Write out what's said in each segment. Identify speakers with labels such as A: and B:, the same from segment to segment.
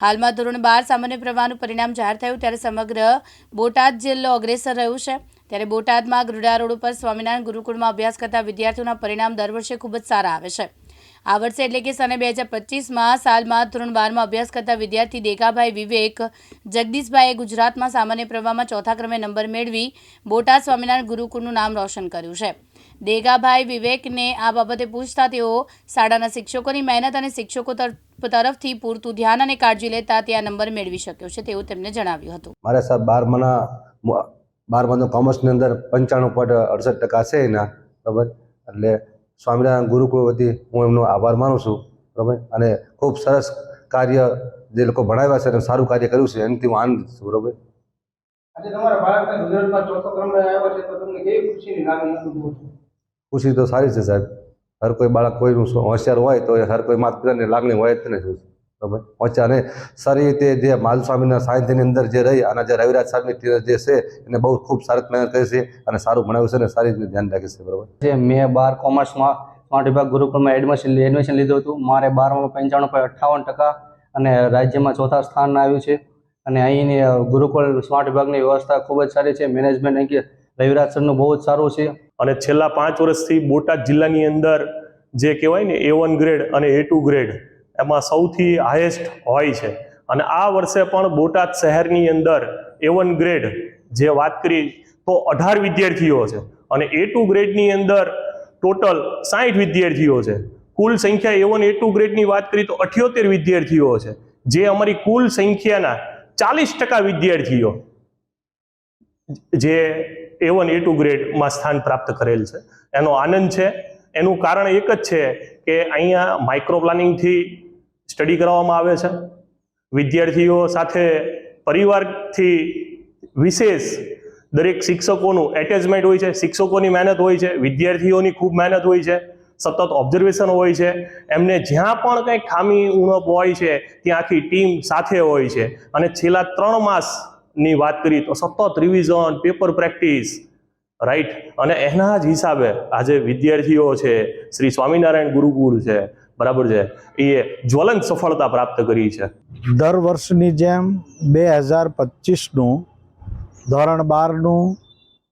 A: હાલમાં ધોરણ બાર સામાન્ય પ્રવાહનું પરિણામ જાહેર થયું ત્યારે સમગ્ર બોટાદ જિલ્લો અગ્રેસર રહ્યું છે. ત્યારે બોટાદમાં ગરુડા રોડ ઉપર સ્વામિનારાયણ ગુરુકુળમાં અભ્યાસ કરતા વિદ્યાર્થીઓના પરિણામ દર વર્ષે ખૂબ જ સારા આવે છે. આ વર્ષે એટલે કે સને બે હજાર પચીસમાં સાલમાં ધોરણ બારમાં અભ્યાસ કરતા વિદ્યાર્થી દેગાભાઈ વિવેક જગદીશભાઈએ ગુજરાતમાં સામાન્ય પ્રવાહમાં ચોથા ક્રમે નંબર મેળવી બોટાદ સ્વામિનારાયણ ગુરુકુળનું નામ રોશન કર્યું છે. દેગાભાઈ વિવેકને આ બાબતે પૂછતા તેઓ શાળાના શિક્ષકોની મહેનત અને શિક્ષકો તરફથી પૂરતું ધ્યાન અને કાળજી લેતા તે આ નંબર મેળવી શક્યો છે તેવું તેમણે જણાવ્યું હતું.
B: મારા સાહેબ બારમાના બારમાનું કોમર્સની અંદર પંચાણું પોઈન્ટ અડસઠ ટકા છે એના બરાબર? એટલે સ્વામિનારાયણ ગુરુકુળ વતી હું એમનો આભાર માનું છું બરાબર? અને ખૂબ સરસ કાર્ય જે લોકો ભણાવ્યા છે અને સારું કાર્ય કર્યું છે એનાથી હું આનંદ છું બરાબર?
C: આજે તમારા બાળકને ગુજરાતમાં ચોથો ક્રમે આવ્યો છે તો તમને કેવી ખુશીની લાગણી અનુભવ છો?
B: ખુશી તો સારી છે સાહેબ. હર કોઈ બાળક કોઈનું હોશિયાર હોય તો હર કોઈ માતા પિતાની લાગણી હોય જ ને શું બરાબર હોશિયાર અને સારી રીતે જે માલ સ્વામીના સાહિત્યની અંદર જે રહી અને જે રવિરાજ સાહેબની જે છે એને બહુ ખૂબ સારી મહેનત કરી છે અને સારું ભણાવ્યું છે અને સારી રીતે ધ્યાન રાખે છે, બરાબર?
D: જે મેં બાર કોમર્સમાં સ્માર્ટ વિભાગ ગુરુકુળમાં એડમિશન એડમિશન લીધું હતું. મારે બારમાં પંચાણું પોઈન્ટ અઠ્ઠાવન ટકા અને રાજ્યમાં ચોથા સ્થાન આવ્યું છે. અને અહીંની ગુરુકુળ સ્માર્ટ વિભાગની વ્યવસ્થા ખૂબ જ સારી છે. મેનેજમેન્ટ અહીં રવિરાજ સરનું બહુ જ સારું છે.
E: અને છેલ્લા પાંચ વર્ષથી બોટાદ જિલ્લાની અંદર જે કહેવાય ને એ વન ગ્રેડ અને એ ટુ ગ્રેડ એમાં સૌથી હાઈએસ્ટ હોય છે. અને આ વર્ષે પણ બોટાદ શહેરની અંદર એ વન ગ્રેડ જે વાત કરી તો અઢાર વિદ્યાર્થીઓ છે. અને એ ટુ ગ્રેડની અંદર ટોટલ સાઠ વિદ્યાર્થીઓ છે. કુલ સંખ્યા એ વન એ ટુ ગ્રેડની વાત કરી તો અઠ્યોતેર વિદ્યાર્થીઓ છે. જે અમારી કુલ સંખ્યાના ચાલીસ ટકા વિદ્યાર્થીઓ. જે એ વન એ ટુ ગ્રેડમાં સ્થાન પ્રાપ્ત કરેલ છે. એનો આનંદ છે. એનું કારણ એક જ છે કે અહીંયા માઇક્રો પ્લાનિંગથી સ્ટડી કરવામાં આવે છે. વિદ્યાર્થીઓ સાથે પરિવારથી વિશેષ દરેક શિક્ષકોનું એટેચમેન્ટ હોય છે. શિક્ષકોની મહેનત હોય છે. વિદ્યાર્થીઓની ખૂબ મહેનત હોય છે. સતત ઓબ્ઝર્વેશન હોય છે. એમને જ્યાં પણ કંઈક ખામી ઉણપ હોય છે, ત્યાં આખી ટીમ સાથે હોય છે. અને છેલ્લા ત્રણ માસની વાત કરીએ તો સતત રિવિઝન પેપર પ્રેક્ટિસ રાઈટ અને એના જ હિસાબે આજે વિદ્યાર્થીઓ છે, શ્રી સ્વામિનારાયણ ગુરુકુળ છે, બરાબર છે? એ જ્વલંત સફળતા પ્રાપ્ત કરી છે.
F: દર વર્ષની જેમ બે હજાર પચીસનું ધોરણ બારનું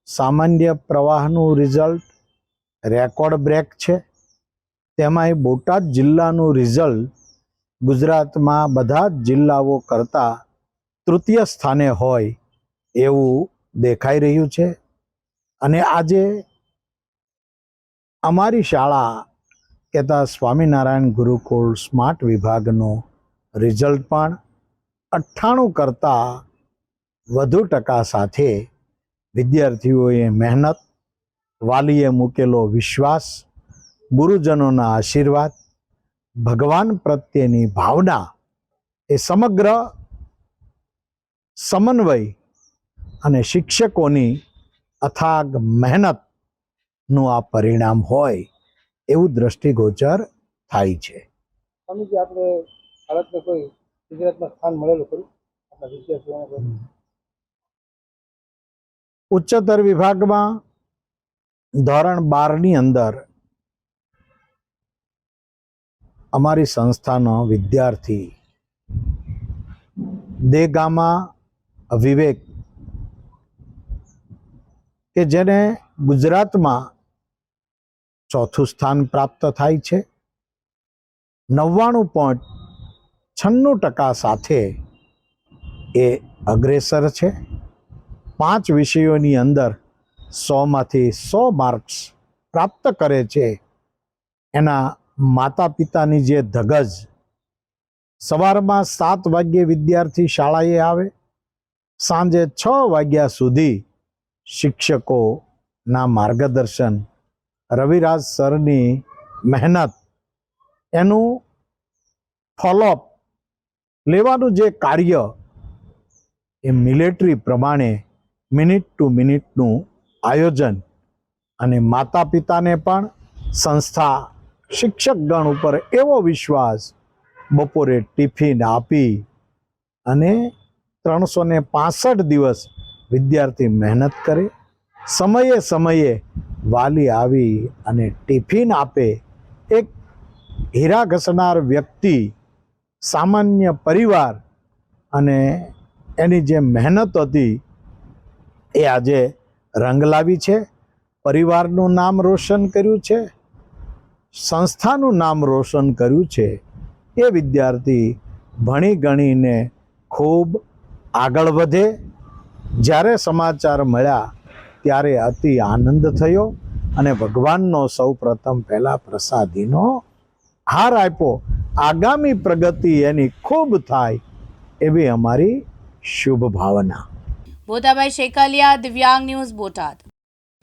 F: સામાન્ય પ્રવાહનું રિઝલ્ટ રેકોર્ડ બ્રેક છે. તેમાંય બોટાદ જિલ્લાનું રિઝલ્ટ ગુજરાતમાં બધા જ જિલ્લાઓ કરતાં તૃતીય સ્થાને હોય એવું દેખાઈ રહ્યું છે. અને આજે અમારી શાળા કહેતા સ્વામિનારાયણ ગુરુકુળ સ્માર્ટ વિભાગનું રિઝલ્ટ પણ અઠ્ઠાણું કરતાં વધુ ટકા સાથે વિદ્યાર્થીઓએ મહેનત, વાલીએ મૂકેલો વિશ્વાસ, ગુરુજનોના આશીર્વાદ, ભગવાન પ્રત્યેની ભાવના એ સમગ્ર સમન્વય અને શિક્ષકોની અથાગ મહેનતનું આ પરિણામ હોય એવું દ્રષ્ટિગોચર થાય છે.
C: સ્વામીજી આપણે ભારતને કોઈ ગુજરાતમાં સ્થાન મળેલું ખરું? આપણા વિદ્યાર્થીઓને
F: ઉચ્ચતર વિભાગમાં ધોરણ બારની અંદર અમારી સંસ્થાનો વિદ્યાર્થી દેગામા વિવેક કે જેને ગુજરાતમાં ચોથું સ્થાન પ્રાપ્ત થાય છે. નવ્વાણું પોઈન્ટ છન્નું ટકા સાથે એ અગ્રેસર છે. પાંચ વિષયોની અંદર સોમાંથી સો માર્ક્સ પ્રાપ્ત કરે છે. એના માતા પિતાની જે ધગજ, સવારમાં સાત વાગ્યે વિદ્યાર્થી શાળાએ આવે સાંજે છ વાગ્યા સુધી શિક્ષકોના માર્ગદર્શન, રવિરાજ સરની મહેનત, એનું ફોલોઅપ લેવાનું જે કાર્ય એ મિલિટરી પ્રમાણે મિનિટ ટુ મિનિટનું આયોજન અને માતા પિતાને પણ સંસ્થા શિક્ષકગણ ઉપર એવો વિશ્વાસ બપોરે ટિફિન આપી અને ત્રણસો ને પાસઠ દિવસ વિદ્યાર્થી મહેનત કરે, સમયે સમયે વાલી આવી અને ટિફિન આપે, એક હીરા ઘસનાર વ્યક્તિ, સામાન્ય પરિવાર અને એની જે મહેનત હતી, એ આજે રંગ લાવી છે, પરિવારનું નામ રોશન કર્યું છે, સંસ્થાનું નામ રોશન કર્યું છે. એ વિદ્યાર્થી ભણી ગણીને ખૂબ આગળ વધે. જ્યારે સમાચાર મળ્યા, ત્યારે અતિ આનંદ થયો અને ભગવાનનો સૌ પ્રથમ પહેલાં પ્રસાદીનો હાર આપ્યો. આગામી પ્રગતિ એની ખૂબ થાય એવી અમારી શુભ ભાવના
A: બોતાભાઈ શેકલિયા દિવ્યાંગ ન્યૂઝ બોટાદ.